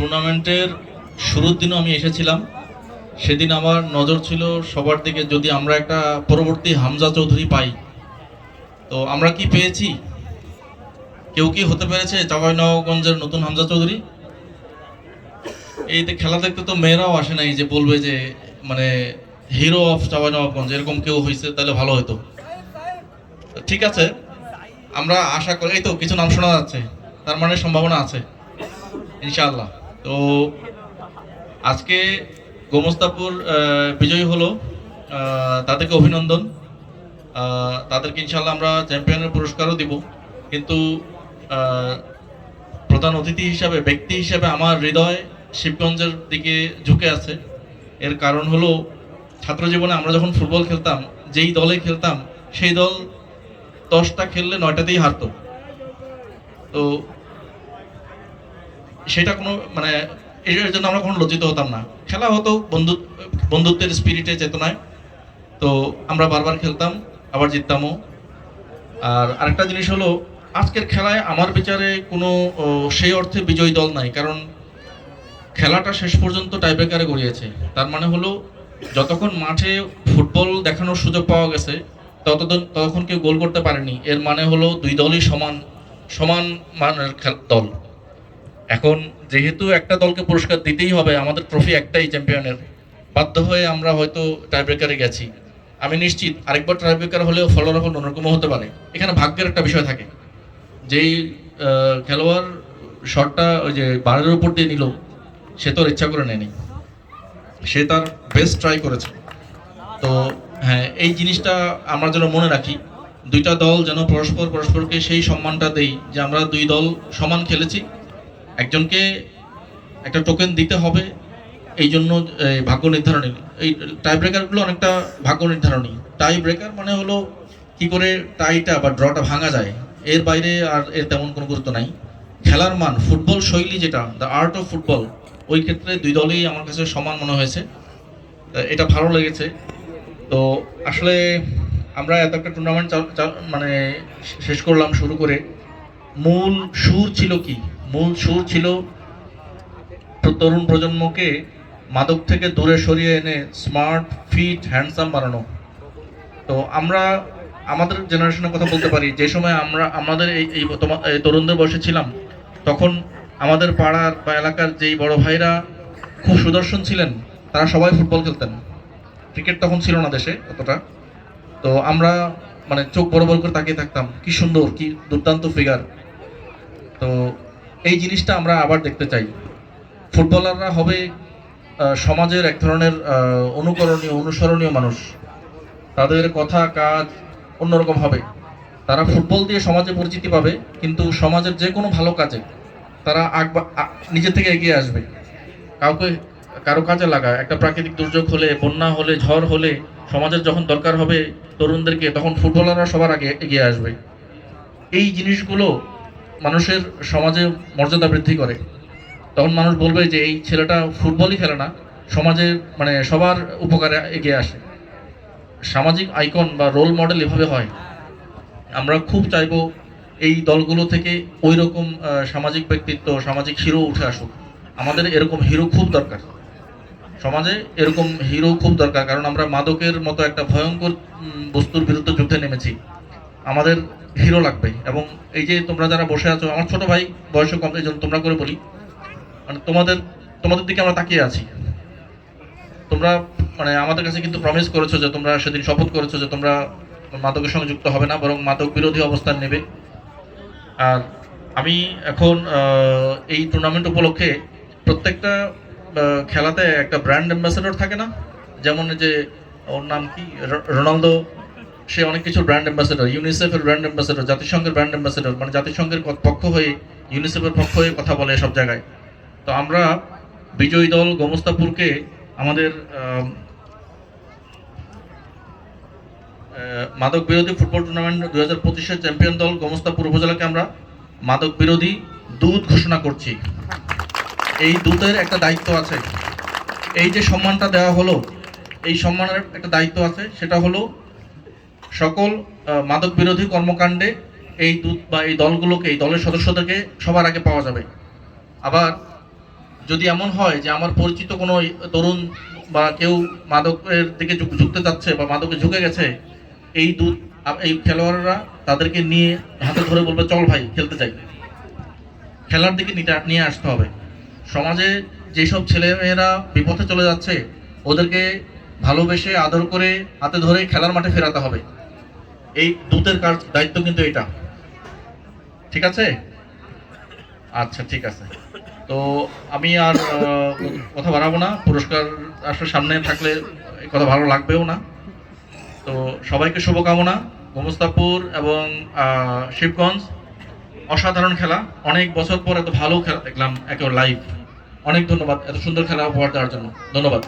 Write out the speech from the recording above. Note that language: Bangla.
টুর্নামেন্টের শুরুর দিনও আমি এসেছিলাম। সেদিন আমার নজর ছিল সবার দিকে, যদি আমরা একটা পরবর্তী হামজা চৌধুরী পাই, তো আমরা কি পেয়েছি? কেউ কি হতে পেরেছে চাঁপাইনবাবগঞ্জের নতুন হামজা চৌধুরী? এই যে খেলা দেখতে তো মেয়েরাও আসে নাই যে বলবে যে মানে হিরো অফ চাঁপাইনবাবগঞ্জ এরকম কেউ হয়েছে তাহলে ভালো হতো ঠিক আছে, আমরা আশা করি, এই তো কিছু নাম শোনা যাচ্ছে, তার মানে সম্ভাবনা আছে, ইনশাআল্লাহ। তো আজকে গোমস্তাপুর বিজয়ী হলো তাদেরকে অভিনন্দন। তাদেরকে ইনশাল্লাহ আমরা চ্যাম্পিয়নের পুরস্কারও দিব। কিন্তু প্রধান অতিথি হিসাবে, ব্যক্তি হিসাবে আমার হৃদয় শিবগঞ্জের দিকে ঝুঁকে আছে। এর কারণ হলো, ছাত্র জীবনে আমরা যখন ফুটবল খেলতাম, যেই দলে খেলতাম, সেই দল দশটা খেললে নয়টাতেই হারত। তো সেটা কোনো মানে এর জন্য আমরা কোনো লজ্জিত হতাম না। খেলা হতো, বন্ধু, বন্ধুত্বের স্পিরিটে চেতনায়। তো আমরা বারবার খেলতাম, আবার জিততামও। আর আরেকটা জিনিস হলো, আজকের খেলায় আমার বিচারে কোনো সেই অর্থে বিজয়ী দল নাই। কারণ খেলাটা শেষ পর্যন্ত টাইব্রেকারে গড়িয়েছে। তার মানে হলো, যতক্ষণ মাঠে ফুটবল দেখানোর সুযোগ পাওয়া গেছে, ততদিন ততক্ষণ কেউ গোল করতে পারেনি। এর মানে হলো, দুই দলই সমান সমান মানের দল। এখন যেহেতু একটা দলকে পুরস্কার দিতেই হবে, আমাদের ট্রফি একটাই চ্যাম্পিয়নের বাধ্য হয়ে আমরা হয়তো টাইব্রেকারে গেছি। আমি নিশ্চিত আরেকবার টাইব্রেকার হলেও ফলাফল অন্যরকমও হতে পারে। এখানে ভাগ্যের একটা বিষয় থাকে। যেই খেলোয়াড় শটটা ওই যে বারের উপর দিয়ে নিল, সে তো ইচ্ছা করে নেয়নি। সে তার বেস্ট ট্রাই করেছে। তো হ্যাঁ এই জিনিসটা আমরা যেন মনে রাখি, দুইটা দল যেন পরস্পর পরস্পরকে সেই সম্মানটা দেই যে আমরা দুই দল সমান খেলেছি। একজনকে একটা টোকেন দিতে হবে, এই জন্য ভাগ্য নির্ধারণী। এই টাই ব্রেকারগুলো অনেকটা ভাগ্য নির্ধারণী। টাই ব্রেকার মানে হলো কি করে টাইটা বা ড্রটা ভাঙা যায়। এর বাইরে আর এর তেমন কোনো গুরুত্ব নাই। খেলার মান, ফুটবল শৈলী যেটা দ্য আর্ট অফ ফুটবল ওই ক্ষেত্রে দুই দলই আমার কাছে সমান মনে হয়েছে। এটা ভালো লেগেছে। তো আসলে আমরা এত একটা টুর্নামেন্ট মানে শেষ করলাম শুরু করে। মূল সুর ছিল কি? মূল সুর ছিল তরুণ প্রজন্মকে মাদক থেকে দূরে সরিয়ে এনে স্মার্ট, ফিট, হ্যান্ডসাম বানানো। তো আমরা আমাদের জেনারেশনের কথা বলতে পারি, যে সময় আমরা, আমাদের এই এই তরুণদের বয়সে ছিলাম, তখন আমাদের পাড়ার বা এলাকার যেই বড় ভাইরা খুব সুদর্শন ছিলেন, তারা সবাই ফুটবল খেলতেন। ক্রিকেট তখন ছিল না দেশে অতটা। তো আমরা মানে চোখ বড় বড় করে তাকিয়ে থাকতাম, কি সুন্দর, কি দুর্দান্ত ফিগার তো এই জিনিসটা আমরা আবার দেখতে চাই। ফুটবলাররা হবে সমাজের এক ধরনের অনুকরণীয়, অনুসরণীয় মানুষ। তাদের কথা, কাজ অন্যরকম হবে। তারা ফুটবল দিয়ে সমাজে পরিচিতি পাবে, কিন্তু সমাজের যে কোনো ভালো কাজে তারা আগবা নিজে থেকে এগিয়ে আসবে। কাউকে, কারও কাজে লাগা, একটা প্রাকৃতিক দুর্যোগ হলে, বন্যা হলে, ঝড় হলে সমাজের যখন দরকার হবে তরুণদেরকে, তখন ফুটবলাররা সবার আগে এগিয়ে আসবে। এই জিনিসগুলো মানুষের সমাজে মর্যাদা বৃদ্ধি করে। তখন মানুষ বলবে যে, এই ছেলেটা ফুটবলই খেলে না। সমাজে মানে সবার উপকারে এগিয়ে আসে। সামাজিক আইকন বা রোল মডেল এভাবে হয়। আমরা খুব চাইব এই দলগুলো থেকে ওই রকম সামাজিক ব্যক্তিত্ব, সামাজিক হিরো উঠে আসুক। আমাদের এরকম হিরো খুব দরকার। সমাজে এরকম হিরো খুব দরকার, কারণ আমরা মাদকের মতো একটা ভয়ঙ্কর বস্তুর বিরুদ্ধে যুদ্ধে নেমেছি। আমাদের হিরো লাগবে। এবং এই যে তোমরা যারা বসে আছো, আমার ছোট ভাই বয়সে কম, এই জন্য তোমরা করে বলি। মানে তোমাদের তোমাদের দিকে আমরা তাকিয়ে আছি। তোমরা মানে আমাদের কাছে কিন্তু প্রমিস করেছ যে তোমরা সেদিন শপথ করেছ যে তোমরা মাদকের সঙ্গে যুক্ত হবে না, বরং মাদক বিরোধী অবস্থান নেবে। আর আমি এখন এই টুর্নামেন্ট উপলক্ষে প্রত্যেকটা খেলাতে একটা ব্র্যান্ড অ্যাম্বাসেডর থাকে না? যেমন যে, ওর নাম কি? রোনালদো সে অনেক কিছু ব্র্যান্ড অ্যাম্বাসেডর ইউনিসেফের ব্র্যান্ড অ্যাম্বাসেডর জাতিসংঘের ব্র্যান্ড অ্যাম্বাসেডর মানে জাতিসংঘের পক্ষ হয়ে ইউনিসেফের পক্ষ হয়ে কথা বলে সব জায়গায়। তো আমরা বিজয়ী দল গোমস্তাপুরকে আমাদের মাদক বিরোধী ফুটবল টুর্নামেন্ট দু হাজার পঁচিশের চ্যাম্পিয়ন দল গোমস্তাপুর উপজেলাকে আমরা মাদক বিরোধী দূত ঘোষণা করছি। এই দূতের একটা দায়িত্ব আছে। এই যে সম্মানটা দেওয়া হলো, এই সম্মানের একটা দায়িত্ব আছে, সেটা হলো সকল মাদক বিরোধী কর্মকাণ্ডে এই দূত বা এই দলগুলোকে, এই দলের সদস্যদেরকে সবার আগে পাওয়া যাবে। আবার যদি এমন হয় যে আমার পরিচিত কোনো তরুণ বা কেউ মাদকের দিকে ঝুঁক- ঝুঁকতে যাচ্ছে বা মাদকে ঝুঁকে গেছে, এই দূত এই খেলোয়াড়রা তাদেরকে নিয়ে হাতে ধরে বলবে, চল ভাই, খেলতে চাই খেলার দিকে নিয়ে আসতে হবে। সমাজে যেসব ছেলেমেয়েরা বিপথে চলে যাচ্ছে, ওদেরকে ভালোবেসে, আদর করে, হাতে ধরে খেলার মাঠে ফেরাতে হবে। এই দূতের কাজ, দায়িত্ব কিন্তু এটা ঠিক আছে? আচ্ছা ঠিক আছে। তো আমি আর কথা বাড়াবো না। পুরস্কার আসলে সামনে থাকলে কথা ভালো লাগবেও না। তো সবাইকে শুভকামনা। গোমস্তাপুর এবং শিবগঞ্জ, অসাধারণ খেলা। অনেক বছর পর এত ভালো খেলা দেখলাম একেবারে লাইভ অনেক ধন্যবাদ এত সুন্দর খেলা উপহার দেওয়ার জন্য। ধন্যবাদ।